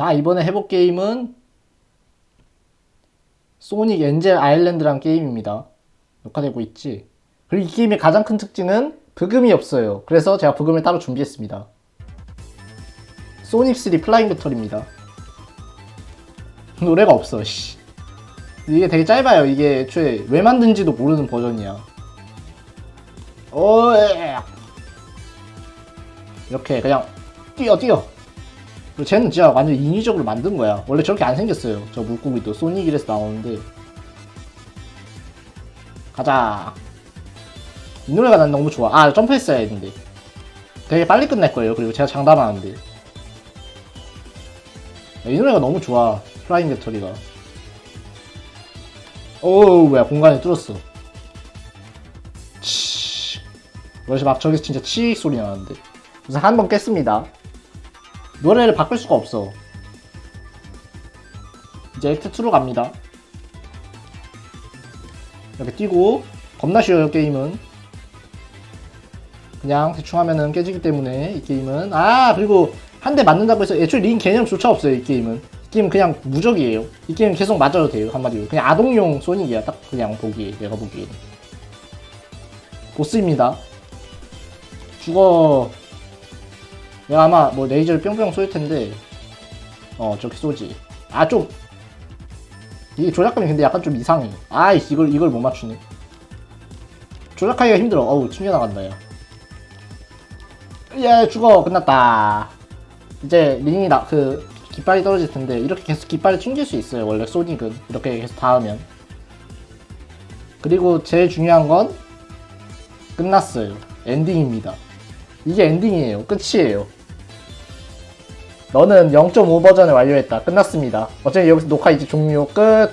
자, 이번에 해볼 게임은 소닉 엔젤 아일랜드란 게임입니다. 녹화되고 있지? 그리고 이 게임의 가장 큰 특징은 부금이 없어요. 그래서 제가 부금을 따로 준비했습니다. 소닉 3 플라잉 배터리입니다. 노래가 없어, 씨. 이게 되게 짧아요. 이게 애초에 왜 만든지도 모르는 버전이야. 오, 예. 이렇게 그냥 뛰어, 뛰어. 그리고 쟤는 진짜 완전 인위적으로 만든 거야. 원래 저렇게 안 생겼어요. 저 물고기도 소닉이라서 나오는데. 가자. 이 노래가 난 너무 좋아. 아, 점프했어야 했는데. 되게 빨리 끝날 거예요. 그리고 제가 장담하는데. 이 노래가 너무 좋아. 플라잉 배터리가. 오우, 뭐야, 공간에 뚫었어. 치. 그래서 막 저기서 진짜 치익 소리 나는데. 그래서 한번 깼습니다. 노래를 바꿀 수가 없어. 이제 액트 2로 갑니다. 이렇게 뛰고 겁나 쉬워요 게임은. 그냥 대충 하면은 깨지기 때문에 이 게임은 아 그리고 한 대 맞는다고 해서 애초에 링 개념조차 없어요 이 게임은. 이 게임은 그냥 무적이에요. 이 게임은 계속 맞아도 돼요 한마디로. 그냥 아동용 소닉이야 딱 그냥 보기에 내가 보기에. 보스입니다. 죽어. 내가 아마 뭐 레이저를 뿅뿅 쏠 텐데. 어 저렇게 쏘지. 아 좀. 이게 조작감이 근데 약간 좀 이상해. 아이씨 이걸 이걸 못 맞추네. 조작하기가 힘들어. 어우 튕겨나간다 야야 죽어. 끝났다. 이제 링이 나 그 깃발이 떨어질 텐데 이렇게 계속 깃발이 튕길 수 있어요. 원래 소닉은. 이렇게 계속 닿으면. 그리고 제일 중요한 건 끝났어요. 엔딩입니다. 이게 엔딩이에요. 끝이에요 너는 0.5 버전을 완료했다. 끝났습니다. 어차피 여기서 녹화 이제 종료 끝.